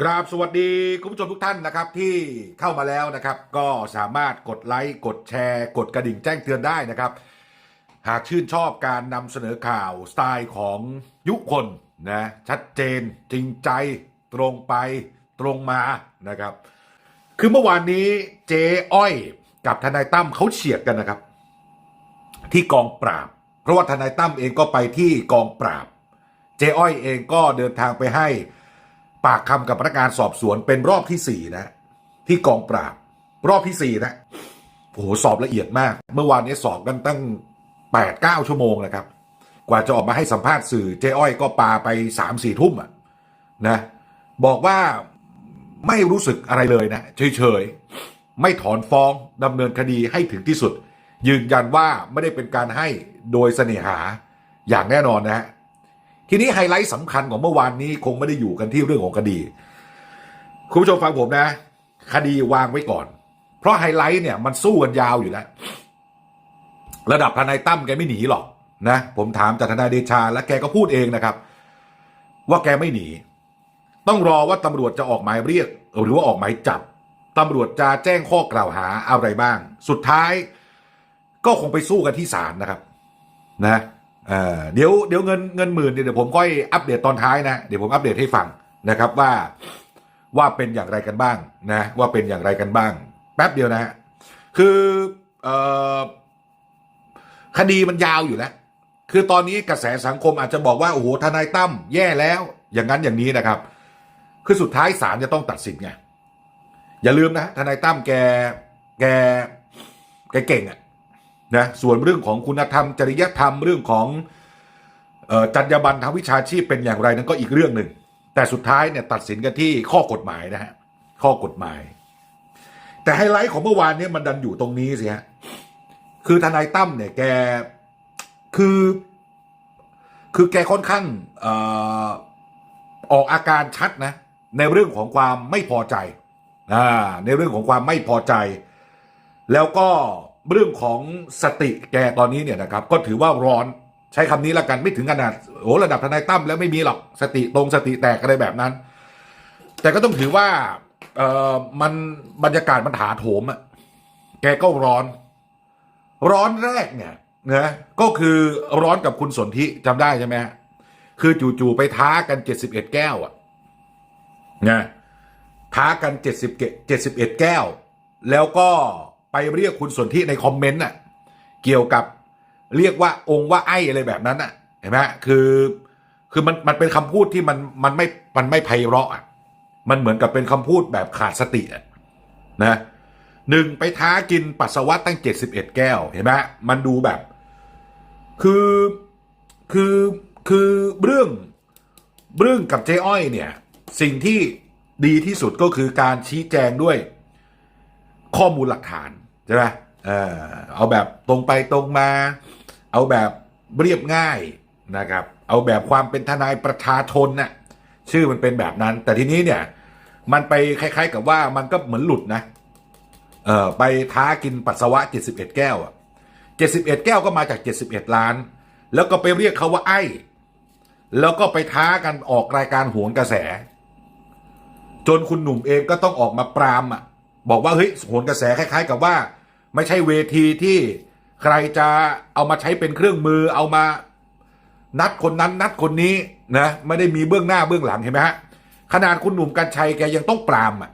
กราบสวัสดีคุณผู้ชมทุกท่านนะครับที่เข้ามาแล้วนะครับ ก็สามารถกดไลค์กดแชร์ กดกระดิ่งแจ้งเตือนได้นะครับ หากชื่นชอบการนำเสนอข่าวสไตล์ของยุคนนะชัดเจนจริงใจตรงไปตรงมานะครับ คือเมื่อวานนี้เจ๊อ้อยกับทนายตั้มเขาเฉียดกันนะครับ ที่กองปราบ เพราะว่าทนายตั้มเองก็ไปที่กองปราบ เจ๊อ้อยเองก็เดินทางไปให้ปากคำกับพนักงานสอบสวนเป็นรอบที่สี่นะ ที่กองปราบ รอบที่สี่นะโอ้โหสอบละเอียดมาก เมื่อวานนี้สอบกันตั้งแปดเก้าชั่วโมงนะครับ กว่าจะออกมาให้สัมภาษณ์สื่อเจ๊อ้อยก็ปาไปสามสี่ทุ่มอะนะบอกว่าไม่รู้สึกอะไรเลยนะเฉยๆ ไม่ถอนฟ้องดำเนินคดีให้ถึงที่สุด ยืนยันว่าไม่ได้เป็นการให้โดยเสน่หาอย่างแน่นอนนะฮะทีนี้ไฮไลท์สำคัญของเมื่อวานนี้คงไม่ได้อยู่กันที่เรื่องของคดี คุณผู้ชมฟังผมนะ คดีวางไว้ก่อน เพราะไฮไลท์เนี่ยมันสู้กันยาวอยู่แล้วระดับทนายตั้มแกไม่หนีหรอกนะผมถามจากทนายเดชาและแกก็พูดเองนะครับ ว่าแกไม่หนี ต้องรอว่าตำรวจจะออกหมายเรียก หรือว่าออกหมายจับตำรวจจะแจ้งข้อกล่าวหาอะไรบ้าง สุดท้าย ก็คงไปสู้กันที่ศาลนะครับ นะเเดี๋ยวเดี๋ยวเงินเงินหมื่นเดี๋ยวผมค่อยอัปเดตตอนท้ายนะเดี๋ยวผมอัปเดตให้ฟังนะครับว่าว่าเป็นอย่างไรกันบ้างนะว่าเป็นอย่างไรกันบ้าง แป๊บเดียวนะฮะคือเอ่อคดีมันยาวอยู่แล้ว คือตอนนี้กระแสสังคมอาจจะบอกว่าโอ้โหทนายตั้มแย่แล้ว อย่างนั้นอย่างนี้นะครับ คือสุดท้ายศาลจะต้องตัดสินไงอย่าลืมนะทนายตั้มแกแกแกเก่งอะ นะส่วนเรื่องของคุณธรรม จริยธรรมเรื่องของออจรรยาบรรณทางวิชาชีพเป็นอย่างไรนั้นก็อีกเรื่องหนึ่ง แต่สุดท้ายเนี่ยตัดสินกันที่ข้อกฎหมายนะฮะข้อกฎหมาย แต่ไฮไลท์ของเมื่อวานเนี่ยมันดันอยู่ตรงนี้สิฮะคือทนายตั้มเนี่ยแกคือคือแกค่อนข้างอออกอาการชัดนะ ในเรื่องของความไม่พอใจอในเรื่องของความไม่พอใจ แล้วก็ เรื่องของสติแกตอนนี้เนี่ยนะครับก็ถือว่าร้อนใช้คำนี้ละกันไม่ถึงขนาดโอ้ระดับทนายตั้มแล้วไม่มีหรอกสติตรงสติแตกอะไรแบบนั้น แต่ก็ต้องถือว่าเออมันบรรยากาศมันถาโถมอะแกก็ร้อน ร้อนแรกเนี่ยนะก็คือร้อนกับคุณสนธิจำได้ใช่ไหมฮะคือจู่ๆไปท้ากันเจ็ดสิบเอ็ดแก้วอะนะท้ากันเจ็ดสิบเจ็ดสิบเอ็ดแก้ว แล้วก็ ไปเรียกคุณสนธิในคอมเมนต์น่ะเกี่ยวกับเรียกว่าองค์ว่าไอ้อะไรแบบนั้นน่ะเห็นไหมคือคือมันมันเป็นคำพูดที่มันมันไม่มันไม่ไพเราะอะมันเหมือนกับเป็นคำพูดแบบขาดสติอะนะหนึ่งไปท้ากินปัสสาวะตั้งเจ็ดสิบเอ็ดแก้วเห็นไหมมันดูแบบ คือคือคือเรื่องเรื่องกับเจ๊อ้อยเนี่ยสิ่งที่ดีที่สุดก็คือการชี้แจงด้วยข้อมูลหลักฐาน ใช่ไหมเออเอาแบบตรงไปตรงมา เอาแบบเรียบง่ายนะครับ เอาแบบความเป็นทนายประชาชนน่ะชื่อมันเป็นแบบนั้น แต่ทีนี้เนี่ย มันไปคล้ายๆกับว่ามันก็เหมือนหลุดนะเออไปท้ากินปัสสาวะ 71 แก้วอะ71 แก้วก็มาจาก 71 ล้าน แล้วก็ไปเรียกเขาว่าไอ้แล้วก็ไปท้ากันออกรายการโหนกระแส จนคุณหนุ่มเองก็ต้องออกมาปรามอะ บอกว่าเฮ้ยโหนกระแสคล้าย ๆ กับว่า ไม่ใช่เวทีที่ใครจะเอามาใช้เป็นเครื่องมือเอามานัดคนนั้นนัดคนนี้นะไม่ได้มีเบื้องหน้าเบื้องหลังเห็นไหมฮะขนาดคุณหนุ่มกัญชัยแกยังต้องปรามอะ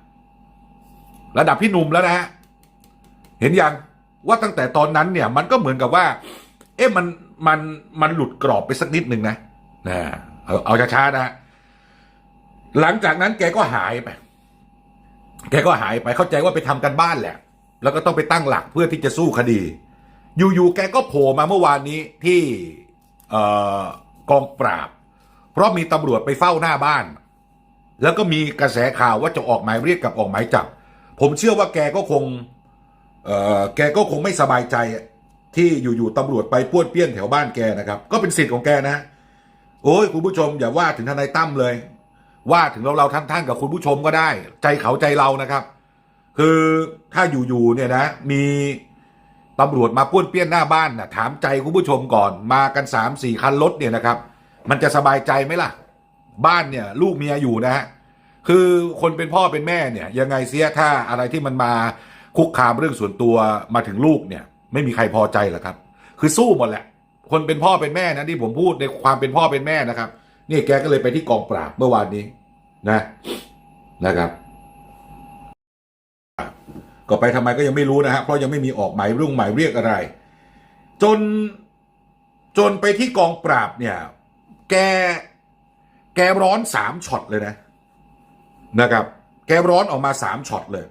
ระดับพี่หนุ่มแล้วนะฮะเห็นยังว่าตั้งแต่ตอนนั้นเนี่ยมันก็เหมือนกับว่า เอ๊ะมันมันมันหลุดกรอบไปสักนิดหนึ่งนะนะเอาเอาช้าๆนะฮะหลังจากนั้นแกก็หายไป แกก็หายไปเข้าใจว่าไปทำกันบ้านแหละ แล้วก็ต้องไปตั้งหลักเพื่อที่จะสู้คดี อยู่ๆแกก็โผล่มาเมื่อวานนี้ที่กองปราบ เพราะมีตำรวจไปเฝ้าหน้าบ้าน แล้วก็มีกระแสข่าวว่าจะออกหมายเรียกกับออกหมายจับ ผมเชื่อว่าแกก็คงแกก็คงไม่สบายใจที่อยู่ๆตำรวจไปป้วนเปี้ยนแถวบ้านแกนะครับ ก็เป็นสิทธิ์ของแกนะ โอ้ยคุณผู้ชมอย่าว่าถึงทนายตั้มเลย ว่าถึงเราเราท่านๆกับคุณผู้ชมก็ได้ ใจเขาใจเรานะครับ คือถ้าอยู่ๆเนี่ยนะ มีตำรวจมาป้วนเปี้ยนหน้าบ้านนะถามใจคุณผู้ชมก่อนมากันสามสี่คันรถเนี่ยนะครับ มันจะสบายใจไหมล่ะ บ้านเนี่ย ลูกเมียอยู่นะฮะคือคนเป็นพ่อเป็นแม่เนี่ย ยังไงเสียถ้าอะไรที่มันมาคุกคามเรื่องส่วนตัวมาถึงลูกเนี่ย ไม่มีใครพอใจหรอกครับ คือสู้หมดแหละ คนเป็นพ่อเป็นแม่นะที่ผมพูดในความเป็นพ่อเป็นแม่นะครับ นี่แกก็เลยไปที่กองปราบเมื่อวานนี้นะนะครับ ก็ไปทำไมก็ยังไม่รู้นะฮะเพราะยังไม่มีออกหมายรุ่งหมายเรียกอะไร จนจนไปที่กองปราบเนี่ย แกแกร้อนสามช็อตเลยนะนะครับ แกร้อนออกมาสามช็อตเลย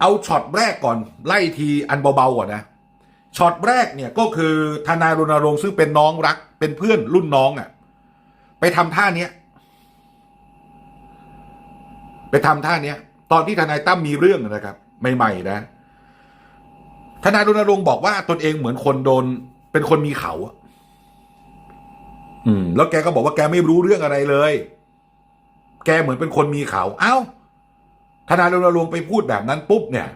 เอาช็อตแรกก่อนไล่ทีอันเบาๆก่อนนะช็อตแรกเนี่ยก็คือทนายรณรงค์ซึ่งเป็นน้องรักเป็นเพื่อนรุ่นน้องอะ่ะ ไปทำท่าเนี้ย ไปทำท่าเนี้ย ตอนที่ทนายตั้มมีเรื่องนะครับ ใหม่ๆนะ ทนายรณรงค์บอกว่าตนเองเหมือนคนโดน เป็นคนมีเขาอืม แล้วแกก็บอกว่าแกไม่รู้เรื่องอะไรเลย แกเหมือนเป็นคนมีเขา เอ้า ทนายรณรงค์ไปพูดแบบนั้นปุ๊บเนี่ย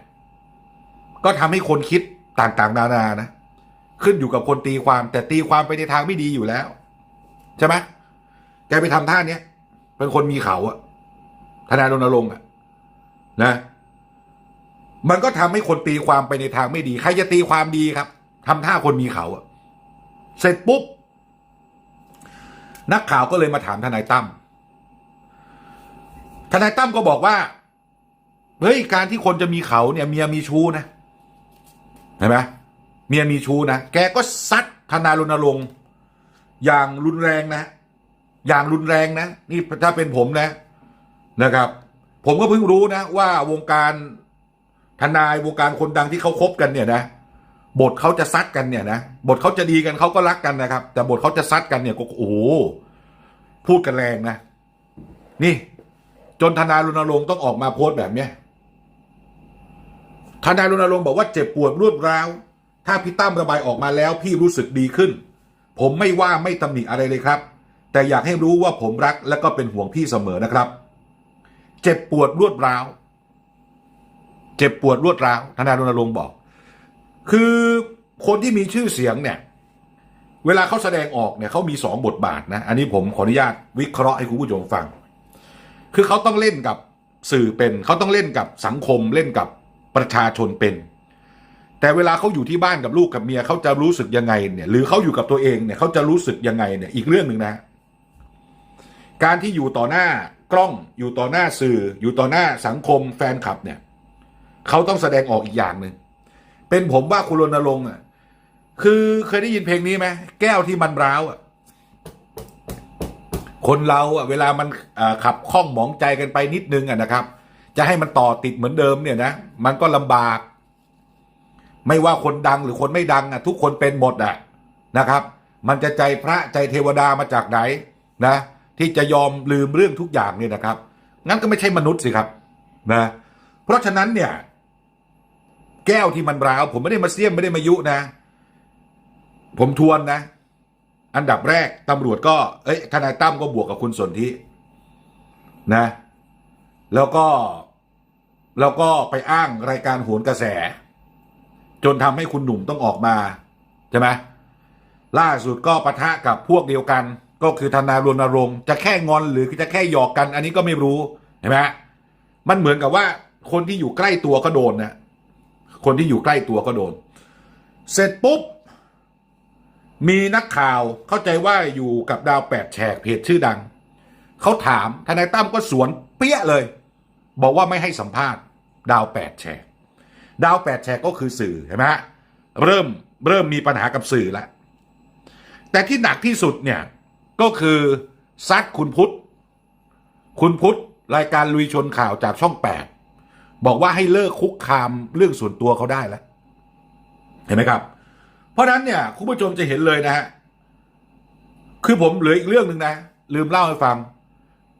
ก็ทำให้คนคิดต่างๆ นานานะ ขึ้นอยู่กับคนตีความ แต่ตีความไปในทางไม่ดีอยู่แล้ว ใช่ไหม แกไปทำท่าเนี้ย เป็นคนมีเขาอะทนายรณรงค์อะนะ มันก็ทำให้คนตีความไปในทางไม่ดี ใครจะตีความดีครับทำท่าคนมีเขาอะเสร็จปุ๊บ นักข่าวก็เลยมาถามทนายตั้มทนายตั้มก็บอกว่าเฮ้ยการที่คนจะมีเขาเนี่ยเมียมีชู้นะเห็นไหมเมียมีชู้นะแกก็ซัดทนารณรงค์อย่างรุนแรงนะ อย่างรุนแรงนะ นี่ถ้าเป็นผมนะนะครับ ผมก็เพิ่งรู้นะ ว่าวงการทนายวงการคนดังที่เขาคบกันเนี่ยนะบทเขาจะซัดกันเนี่ยนะบทเขาจะดีกันเขาก็รักกันนะครับ แต่บทเขาจะซัดกันเนี่ยก็โอ้โหพูดกันแรงนะ นี่ จนทนายรณรงค์ต้องออกมาโพสต์แบบเนี้ยทนายรณรงค์บอกว่าเจ็บปวดรวดร้าว ถ้าพี่ตั้มระบายออกมาแล้ว พี่รู้สึกดีขึ้น ผมไม่ว่าไม่ตำหนิอะไรเลยครับ แต่อยากให้รู้ว่าผมรักและก็เป็นห่วงพี่เสมอนะครับ เจ็บปวดรวดร้าว เจ็บปวดรวดร้าวทนายรณรงค์บอก คือคนที่มีชื่อเสียงเนี่ย เวลาเขาแสดงออกเนี่ยเขามีสองบทบาทนะ อันนี้ผมขออนุญาตวิเคราะห์ให้คุณผู้ชมฟัง คือเขาต้องเล่นกับสื่อเป็น เขาต้องเล่นกับสังคมเล่นกับประชาชนเป็น แต่เวลาเขาอยู่ที่บ้านกับลูกกับเมียเขาจะรู้สึกยังไงเนี่ย หรือเขาอยู่กับตัวเองเนี่ยเขาจะรู้สึกยังไงเนี่ยอีกเรื่องหนึ่งนะ การที่อยู่ต่อหน้ากล้องอยู่ต่อหน้าสื่อ อยู่ต่อหน้าสังคมแฟนคลับเนี่ยเขาต้องแสดงออกอีกอย่างหนึ่งเป็นผมว่าคุณรณรงค์อะคือเคยได้ยินเพลงนี้ไหมแก้วที่มันร้าวอะคนเราอะเวลามันขับข้องหมองใจกันไปนิดนึงอะนะครับ จะให้มันต่อติดเหมือนเดิมเนี่ยนะมันก็ลำบาก ไม่ว่าคนดังหรือคนไม่ดังอะทุกคนเป็นหมดอะนะครับ มันจะใจพระใจเทวดามาจากไหนนะ ที่จะยอมลืมเรื่องทุกอย่างเนี่ยนะครับ งั้นก็ไม่ใช่มนุษย์สิครับนะเพราะฉะนั้นเนี่ย แก้วที่มันร้าว ผมไม่ได้มาเสียมไม่ได้มายุนะ ผมทวนนะ อันดับแรกตำรวจก็ เอ้ยทนายตั้มก็บวกกับคุณสนธินะ แล้วก็แล้วก็ไปอ้างรายการโหนกระแส จนทำให้คุณหนุ่มต้องออกมาใช่ไหมล่าสุดก็ปะทะกับพวกเดียวกัน ก็คือทนายรณรงค์จะแค่งอนหรือจะแค่หยอกกัน อันนี้ก็ไม่รู้เห็นไหมมันเหมือนกับว่าคนที่อยู่ใกล้ตัวก็โดนนะคนที่อยู่ใกล้ตัวก็โดน เสร็จปุ๊บ มีนักข่าวเข้าใจว่าอยู่กับดาวแปดแฉกเพจชื่อดัง เขาถามทนายตั้มก็สวนเปี้ยเลย บอกว่าไม่ให้สัมภาษณ์ ดาวแปดแฉกดาวแปดแฉกก็คือสื่อเห็นไหมฮะเริ่มเริ่มมีปัญหากับสื่อแล้วแต่ที่หนักที่สุดเนี่ย ก็คือซัดคุณพุทธ คุณพุทธ รายการลุยชนข่าวจากช่องแปดบอกว่าให้เลิกคุกคามเรื่องส่วนตัวเขาได้แล้ว เห็นไหมครับ เพราะนั้นเนี่ยคุณผู้ชมจะเห็นเลยนะฮะคือผมเหลืออีกเรื่องหนึ่งนะ ลืมเล่าให้ฟัง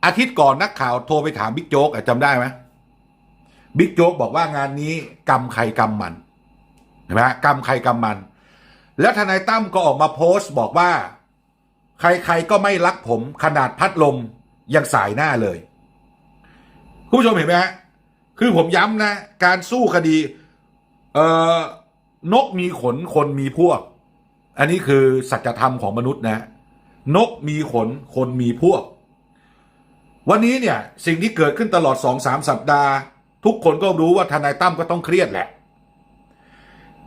อาทิตย์ก่อนนักข่าวโทรไปถามบิ๊กโจ๊กอะจำได้ไหมบิ๊กโจ๊กบอกว่างานนี้กรรมใครกรรมมันเห็นไหมกรรมใครกรรมมัน แล้วทนายตั้มก็ออกมาโพสต์บอกว่า ใครๆก็ไม่รักผมขนาดพัดลมยังสายหน้าเลย คุณผู้ชมเห็นไหมฮะคือผมย้ำนะ การสู้คดี เอ่อนกมีขนคนมีพวก อันนี้คือสัจธรรมของมนุษย์นะ นกมีขนคนมีพวก วันนี้เนี่ยสิ่งที่เกิดขึ้นตลอดสองสามสัปดาห์ ทุกคนก็รู้ว่าทนายตั้มก็ต้องเครียดแหละ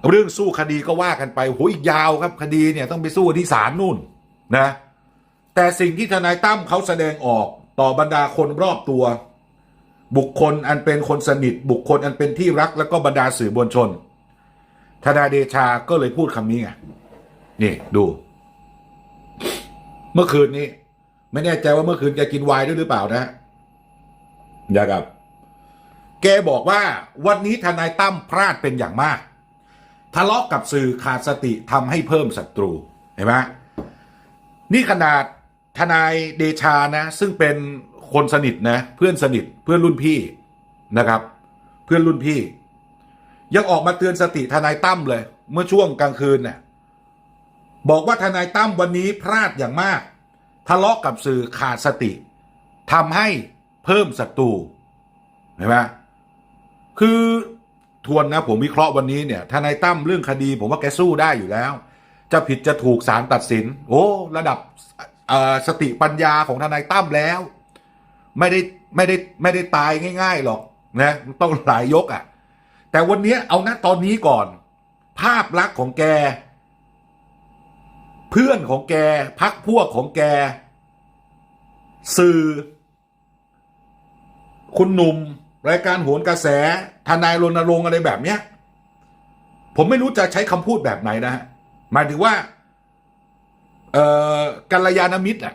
เรื่องสู้คดีก็ว่ากันไปโหอีกยาวครับคดีเนี่ยต้องไปสู้ที่ศาลนู่น นะแต่สิ่งที่ทนายตั้มเขาแสดงออกต่อบรรดาคนรอบตัว บุคคลอันเป็นคนสนิท บุคคลอันเป็นที่รัก แล้วก็บรรดาสื่อมวลชน ทนายเดชาก็เลยพูดคำนี้ไงนี่ดู เมื่อคืนนี้ ไม่แน่ใจว่าเมื่อคืนแกกินไวน์ด้วยหรือเปล่านะอย่ากับ แกบอกว่าวันนี้ทนายตั้มพลาดเป็นอย่างมาก ทะเลาะกับสื่อขาดสติทำให้เพิ่มศัตรูเห็นไหม นี่ขนาดทนายเดชานะ ซึ่งเป็นคนสนิทนะ เพื่อนสนิทเพื่อนรุ่นพี่นะครับ เพื่อนรุ่นพี่ ยังออกมาเตือนสติทนายตั้มเลย เมื่อช่วงกลางคืนเนี่ยบอกว่าทนายตั้มวันนี้พลาดอย่างมาก ทะเลาะกับสื่อขาดสติทำให้เพิ่มศัตรูเห็นไหมคือทวนนะผมวิเคราะห์วันนี้เนี่ยทนายตั้มเรื่องคดี ผมว่าแกสู้ได้อยู่แล้ว จะผิดจะถูกศาลตัดสิน โอ้ ระดับสติปัญญาของทนายตั้มแล้ว ไม่ได้ไม่ได้ไม่ได้ตายง่าย ๆ หรอกนะต้องหลายยกอะ่ะ แต่วันนี้เอานะตอนนี้ก่อน ภาพลักษณ์ของแก เพื่อนของแกพักพวกของแก สื่อ คุณหนุ่ม รายการโหนกระแส ทนายรณรงค์อะไรแบบเนี้ย ผมไม่รู้จะใช้คำพูดแบบไหนนะฮะ หมายถึงว่า เอ่อกัลยาณมิตรอะ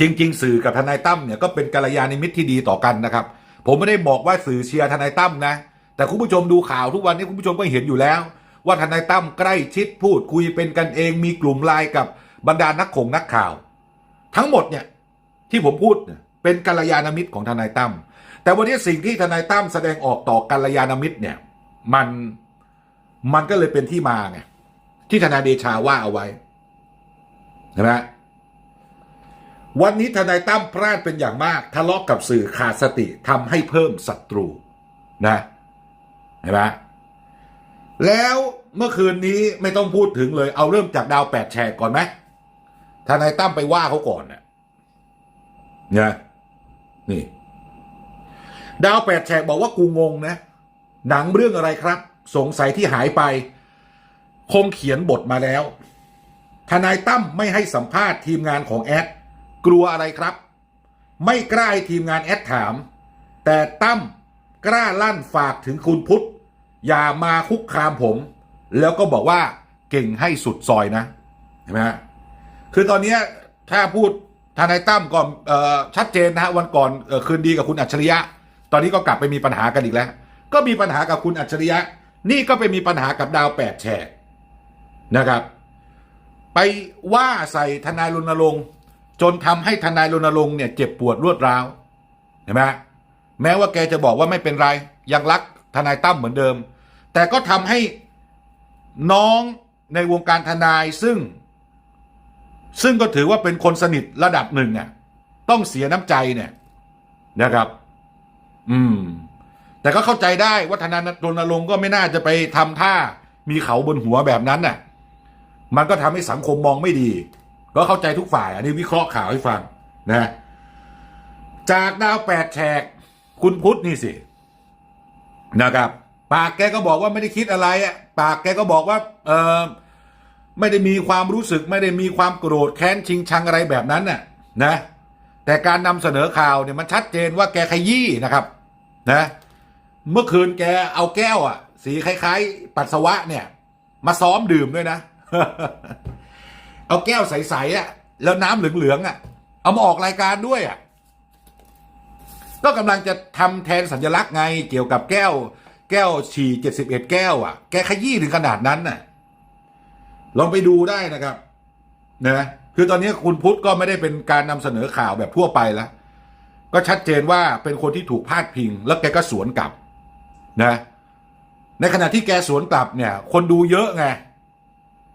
จริง ๆ สื่อกับทนายตั้มเนี่ยก็เป็นกัลยาณมิตรที่ดีต่อกันนะครับ ผมไม่ได้บอกว่าสื่อเชียร์ทนายตั้มนะ แต่คุณผู้ชมดูข่าวทุกวันนี้คุณผู้ชมก็เห็นอยู่แล้ว ว่าทนายตั้มใกล้ชิดพูดคุยเป็นกันเอง มีกลุ่มไลน์กับบรรดานักข่งนักข่าว ทั้งหมดเนี่ยที่ผมพูดเนี่ยเป็นกัลยาณมิตรของทนายตั้มแต่วันนี้สิ่งที่ทนายตั้มแสดงออกต่อกัลยาณมิตรเนี่ย มันมันก็เลยเป็นที่มาไง ที่ทนายเดชาว่าเอาไว้นไหมวันนี้ทนายตั้มพลาดเป็นอย่างมาก ทะเลาะกับสื่อขาดสติทำให้เพิ่มศัตรูนะเห็นไหมแล้วเมื่อคืนนี้ไม่ต้องพูดถึงเลย เอาเริ่มจากดาวแปดแฉกก่อนไหมทนายตั้มไปว่าเขาก่อนเนี่ยนะนี่ ดาวแปดแฉกบอกว่ากูงงนะ หนังเรื่องอะไรครับ สงสัยที่หายไป คงเขียนบทมาแล้ว ทนายตั้มไม่ให้สัมภาษณ์ทีมงานของแอด กลัวอะไรครับ ไม่กล้าให้ทีมงานแอดถาม แต่ตั้มกล้าลั่นฝากถึงคุณพุทธ อย่ามาคุกคามผม แล้วก็บอกว่าเก่งให้สุดซอยนะเห็นไหมฮะคือตอนนี้ถ้าพูดทนายตั้มก่อนชัดเจนนะฮะวันก่อนออคืนดีกับคุณอัจฉริยะ ตอนนี้ก็กลับไปมีปัญหากันอีกแล้ว ก็มีปัญหากับคุณอัจฉริยะ นี่ก็ไปมีปัญหากับดาวแปดแฉก นะครับ ไปว่าใส่ทนายรณรงค์จนทำให้ทนายรณรงค์เนี่ยเจ็บปวดรวดร้าวเห็นไหมแม้ว่าแกจะบอกว่าไม่เป็นไร ยังรักทนายตั้มเหมือนเดิม แต่ก็ทำให้น้องในวงการทนายซึ่ง ซึ่งก็ถือว่าเป็นคนสนิทระดับหนึ่งอะต้องเสียน้ำใจเนี่ยนะครับ อืม แต่ก็เข้าใจได้ว่าทนายรณรงค์ก็ไม่น่าจะไปทำท่ามีเขาบนหัวแบบนั้นน่ะ มันก็ทำให้สังคมมองไม่ดี ก็เข้าใจทุกฝ่าย อันนี้วิเคราะห์ข่าวให้ฟังนะจากดาวแปดแฉกคุณพุทธนี่สินะครับ ปากแกก็บอกว่าไม่ได้คิดอะไรอะปากแกก็บอกว่าเออไม่ได้มีความรู้สึก ไม่ได้มีความโกรธแค้นชิงชังอะไรแบบนั้นน่ะนะแต่การนำเสนอข่าวเนี่ยมันชัดเจนว่าแกขยี้นะครับนะเมื่อคืนแกเอาแก้วอะ สีคล้าย ๆ ปัสสาวะเนี่ย มาซ้อมดื่มด้วยนะ เอาแก้วใสๆอะ แล้วน้ำเหลืองๆอะ เอามาออกรายการด้วยอะ ก็กำลังจะทำแทนสัญลักษณ์ไง เกี่ยวกับแก้ว แก้วฉี่เจ็ดสิบเอ็ดแก้วอะ แกขยี้ถึงขนาดนั้นน่ะ ลองไปดูได้นะครับ นะคือตอนนี้คุณพุทธก็ไม่ได้เป็นการนำเสนอข่าวแบบทั่วไปแล้ว ก็ชัดเจนว่าเป็นคนที่ถูกพาดพิง แล้วแกก็สวนกลับ นะ ในขณะที่แกสวนกลับเนี่ย คนดูเยอะไง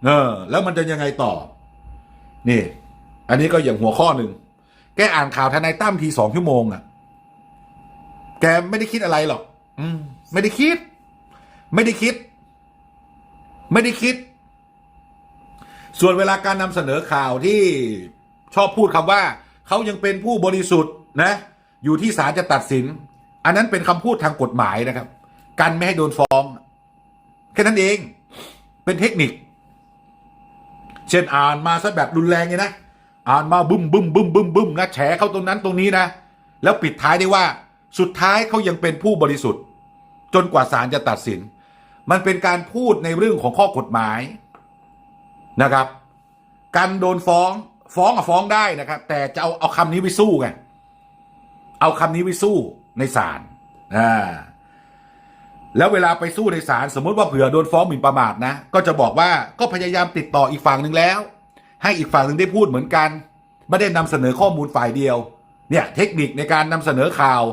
เออ แล้วมันจะยังไงต่อ นี่ อันนี้ก็อย่างหัวข้อหนึ่ง แกอ่านข่าวทนายตั้มทีสองชั่วโมงอะ่ะ แกไม่ได้คิดอะไรหรอก อืม ไม่ได้คิด ไม่ได้คิด ไม่ได้คิด ส่วนเวลาการนำเสนอข่าวที่ชอบพูดคำว่า เขายังเป็นผู้บริสุทธิ์นะ อยู่ที่ศาลจะตัดสิน อันนั้นเป็นคำพูดทางกฎหมายนะครับ กันไม่ให้โดนฟ้อง แค่นั้นเอง เป็นเทคนิค เช่นอ่านมาซะแบบรุนแรงเลยนะ อ่านมาบึ้มบึ้มบึ้มบึ้มบึ้มนะแฉเข้าตรงนั้นตรงนี้นะ แล้วปิดท้ายได้ว่า สุดท้ายเขายังเป็นผู้บริสุทธิ์ จนกว่าศาลจะตัดสิน มันเป็นการพูดในเรื่องของข้อกฎหมายนะครับ การโดนฟ้องฟ้องอะฟ้องได้นะครับ แต่จะเอาเอาคำนี้ไปสู้ไงเอาคำนี้ไปสู้ในศาลอ่า แล้วเวลาไปสู้ในศาลสมมติว่าเผื่อโดนฟ้องหมิ่นประมาทนะ ก็จะบอกว่าก็พยายามติดต่ออีกฝั่งหนึ่งแล้ว ให้อีกฝั่งหนึ่งได้พูดเหมือนกัน ไม่ได้นำเสนอข้อมูลฝ่ายเดียว เนี่ยเทคนิคในการนำเสนอข่าว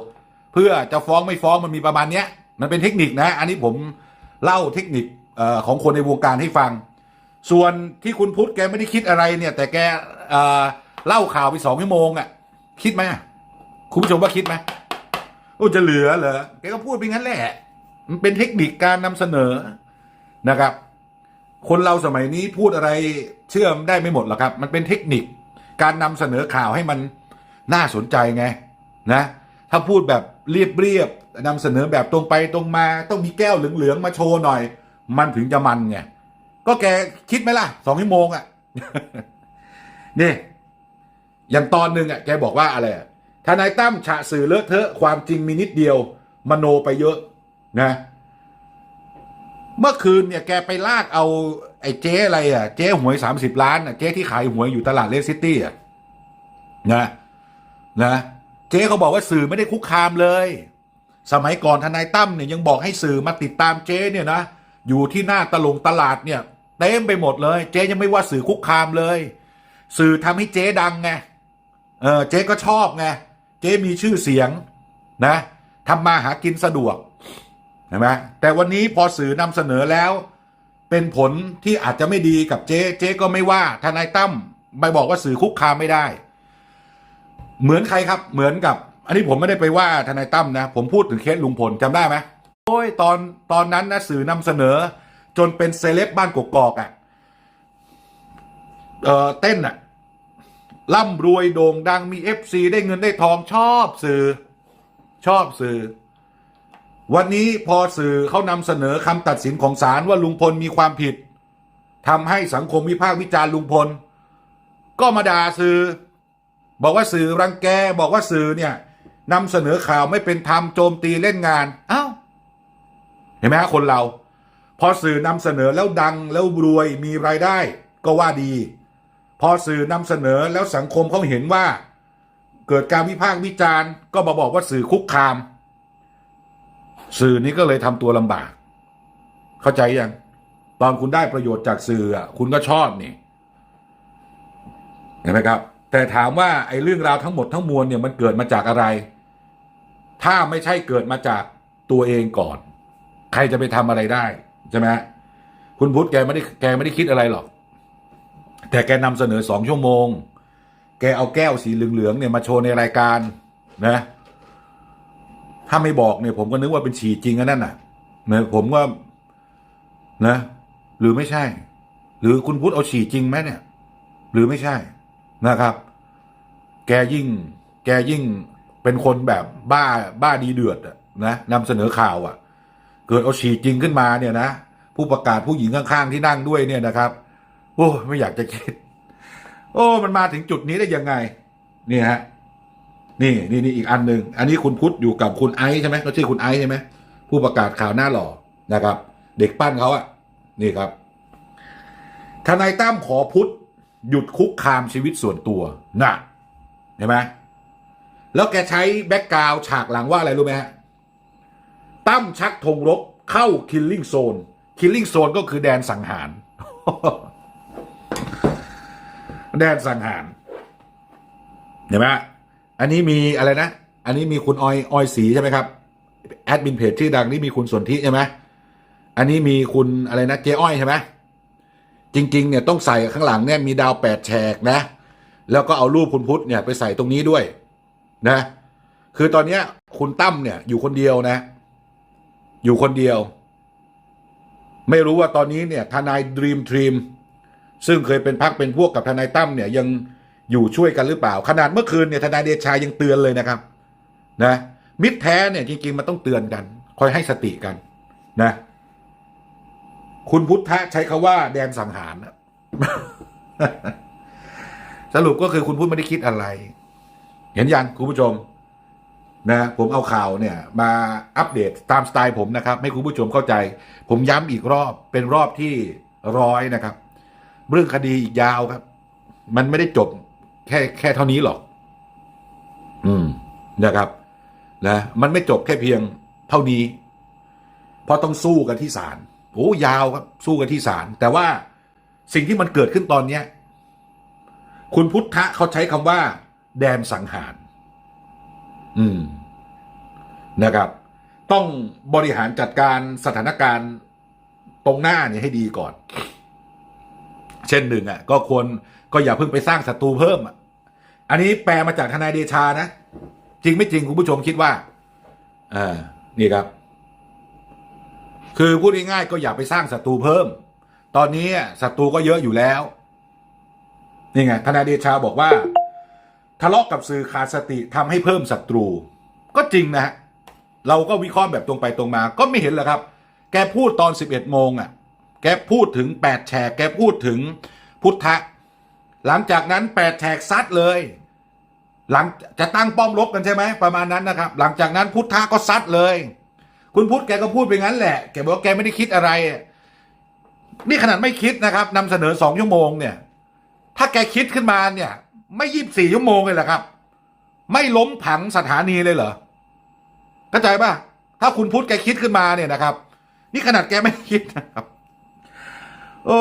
เพื่อจะฟ้องไม่ฟ้องมันมีประมาณเนี้ย มันเป็นเทคนิคนะ อันนี้ผมเล่าเทคนิคอของคนในวงการให้ฟัง ส่วนที่คุณพุทธแกไม่ได้คิดอะไรเนี่ย แต่แกเเล่าข่าวไปสองชั่วโมงอะ่ะคิดไหมคุณผู้ชมว่าคิดไหมโอ้จะเหลือเหรอแกก็พูดไปงั้นแหละ มันเป็นเทคนิคการนำเสนอนะครับ คนเราสมัยนี้พูดอะไรเชื่อมได้ไม่หมดหรอกครับ มันเป็นเทคนิคการนำเสนอข่าวให้มันน่าสนใจไงนะถ้าพูดแบบเรียบเรียบนำเสนอแบบตรงไปตรงมา ต้องมีแก้วเหลืองๆมาโชว์หน่อย มันถึงจะมันไงก็แกคิดไหมล่ะสองชั่วโมงอะ่ะนี่อย่างตอนหนึ่งอะแกบอกว่าอะไรอะทนายตั้มฉะสื่อเลอะเทอะความจริงมีนิดเดียว มโนไปเยอะ นะ เมื่อคืนเนี่ยแกไปลากเอา ไอ้เจ๊อะไรอะ เจ๊หวยสามสิบล้านอะเจ๊ที่ขายหวยอยู่ตลาดเลสซิตี้อะนะนะเจ๊เขาบอกว่าสื่อไม่ได้คุกคามเลย สมัยก่อนทนายตั้มเนี่ยยังบอกให้สื่อมาติดตามเจ๊เนี่ยนะอยู่ที่หน้าตลงตลาดเนี่ยเต็มไปหมดเลย เจ๊ยังไม่ว่าสื่อคุกคามเลย สื่อทำให้เจ๊ดังไงเออเจ๊ก็ชอบไงเจ๊มีชื่อเสียงนะทำมาหากินสะดวก ห็นไหมแต่วันนี้พอสื่อนำเสนอแล้ว เป็นผลที่อาจจะไม่ดีกับเจ๊เจ๊ก็ไม่ว่าทนายตั้มไปบอกว่าสื่อคุกคามไม่ได้ เหมือนใครครับเหมือนกับ อันนี้ผมไม่ได้ไปว่าทนายตั้มนะ ผมพูดถึงเคสลุงพลจำได้ไหมโอ้ยตอนตอนนั้นนะสื่อนำเสนอ จนเป็นเซเลบบ้านกกอกอะ่ะเออเต้นอะ่ะร่ำรวยโด่งดังมีเอฟซีได้เงินได้ทองชอบสื่อ ชอบสื่อ วันนี้พอสื่อเขานำเสนอคำตัดสินของศาลว่าลุงพลมีความผิดทำให้สังคมวิพากษ์วิจารณ์ลุงพล ก็มาด่าสื่อ บอกว่าสื่อรังแกบอกว่าสื่อเนี่ยนำเสนอข่าวไม่เป็นธรรมโจมตีเล่นงานอ้าวเห็นไหมฮะคนเรา พอสื่อนำเสนอแล้วดังแล้วรวยมีรายได้ ก็ว่าดี พอสื่อนำเสนอแล้วสังคมเขาเห็นว่า เกิดการวิพากษ์วิจารณ์ ก็มาบอกว่าสื่อคุกคาม สื่อนี้ก็เลยทำตัวลำบาก เข้าใจยังตอนคุณได้ประโยชน์จากสื่ออะคุณก็ชอบนี่เห็นไหมครับ แต่ถามว่าไอ้เรื่องราวทั้งหมดทั้งมวลเนี่ยมันเกิดมาจากอะไร ถ้าไม่ใช่เกิดมาจากตัวเองก่อน ใครจะไปทำอะไรได้ใช่ไหมคุณพุทธแกไม่ได้แกไม่ได้คิดอะไรหรอก แต่แกนำเสนอสองชั่วโมง แกเอาแก้วสีเหลืองๆเนี่ยมาโชว์ในรายการนะ ถ้าไม่บอกเนี่ยผมก็นึกว่าเป็นฉี่จริงอันนั่นน่ะนะผมว่านะ หรือไม่ใช่ หรือคุณพุทธเอาฉี่จริงไหมเนี่ย หรือไม่ใช่นะครับ แกยิ่ง แกยิ่งเป็นคนแบบบ้าบ้าดีเดือดอะนะนำเสนอข่าวอะ่ะ เกิดเอาฉี่จริงขึ้นมาเนี่ยนะผู้ประกาศผู้หญิงข้างๆที่นั่งด้วยเนี่ยนะครับ โอ้ไม่อยากจะคิด โอ้ มันมาถึงจุดนี้ได้ยังไงนี่ฮะ นี่นี่นี่อีกอันหนึ่งอันนี้คุณพุทธอยู่กับคุณไอซ์ใช่ไหมเขาชื่อคุณไอซ์ใช่ไหมผู้ประกาศข่าวหน้าหล่อนะครับ เด็กปั้นเขาอะนี่ครับทนายตั้มขอพุทธหยุดคุกคามชีวิตส่วนตัวน่ะเห็นไหมแล้วแกใช้แบ็กกราวฉากหลังว่าอะไรรู้ไหมฮะตั้มชักธงรบเข้าคิลลิ่งโซนคิลลิ่งโซนก็คือแดนสังหาร แดนสังหารเห็นไหม อันนี้มีอะไรนะ อันนี้มีคุณออยออยสีใช่ไหมครับแอดมินเพจชื่อดังนี่มีคุณสนธิใช่ไหมอันนี้มีคุณอะไรนะเจ๊อ้อยใช่ไหมจริง ๆ เนี่ยต้องใส่ข้างหลังเนี่ยมีดาวแปดแฉกนะ แล้วก็เอารูปคุณพุทธเนี่ยไปใส่ตรงนี้ด้วยนะ คือตอนเนี้ยคุณตั้มเนี่ยอยู่คนเดียวนะ อยู่คนเดียว ไม่รู้ว่าตอนนี้เนี่ยทนายดรีมทรีมซึ่งเคยเป็นพักเป็นพวกกับทนายตั้มเนี่ยยัง อยู่ช่วยกันหรือเปล่า ขนาดเมื่อคืนเนี่ยทนายเดชายังเตือนเลยนะครับ นะ มิตรแท้เนี่ยจริง ๆ มันต้องเตือนกัน คอยให้สติกัน นะ คุณพุทธะใช้คาว่า แดนสังหารนะสรุปก็คือคุณพุทธไม่ได้คิดอะไร เห็นยังคุณผู้ชม นะ ผมเอาข่าวเนี่ย มาอัปเดตตามสไตล์ผมนะครับ ให้คุณผู้ชมเข้าใจ ผมย้ำอีกรอบเป็นรอบที่ร้อยนะครับ เรื่องคดีอีกยาวครับ มันไม่ได้จบ แค่แค่เท่านี้หรอก อืมนะครับ นะ มันไม่จบแค่เพียงเท่านี้ เพราะต้องสู้กันที่ศาลโอ้ยาวครับ สู้กันที่ศาลแต่ว่าสิ่งที่มันเกิดขึ้นตอนเนี้ย คุณพุทธะเขาใช้คำว่า แดนสังหาร อืม นะครับ ต้องบริหารจัดการสถานการณ์ตรงหน้าเนี่ยให้ดีก่อน เช่นหนึ่งอะ ก็ควร ก็อย่าเพิ่งไปสร้างศัตรูเพิ่มอะอันนี้แปลมาจากทนายเดชานะ จริงไม่จริงคุณผู้ชมคิดว่าอ่านี่ครับ คือพูดง่ายๆก็อย่าไปสร้างศัตรูเพิ่ม ตอนนี้ศัตรูก็เยอะอยู่แล้วนี่ไงทนายเดชาบอกว่า ทะเลาะกับสื่อขาดสติทำให้เพิ่มศัตรู ก็จริงนะฮะเราก็วิเคราะห์แบบตรงไปตรงมา ก็ไม่เห็นเหรอครับ แกพูดตอน 11โมงอะ แกพูดถึง8แฉกแกพูดถึงพุทธะ หลังจากนั้น8แฉกซัดเลย หลังจะตั้งป้อมรบกันใช่ไหมประมาณนั้นนะครับ หลังจากนั้นพุทธะก็ซัดเลย คุณพุทธแกก็พูดไปงั้นแหละแกบอกว่าแกไม่ได้คิดอะไร นี่ขนาดไม่คิดนะครับนำเสนอสองชั่วโมงเนี่ย ถ้าแกคิดขึ้นมาเนี่ย ไม่ยี่บสี่ชั่วโมงเลยเหรอครับ ไม่ล้มผังสถานีเลยเหรอเข้าใจป่ะถ้าคุณพุทธแกคิดขึ้นมาเนี่ยนะครับ นี่ขนาดแกไม่คิดนะครับ โอ้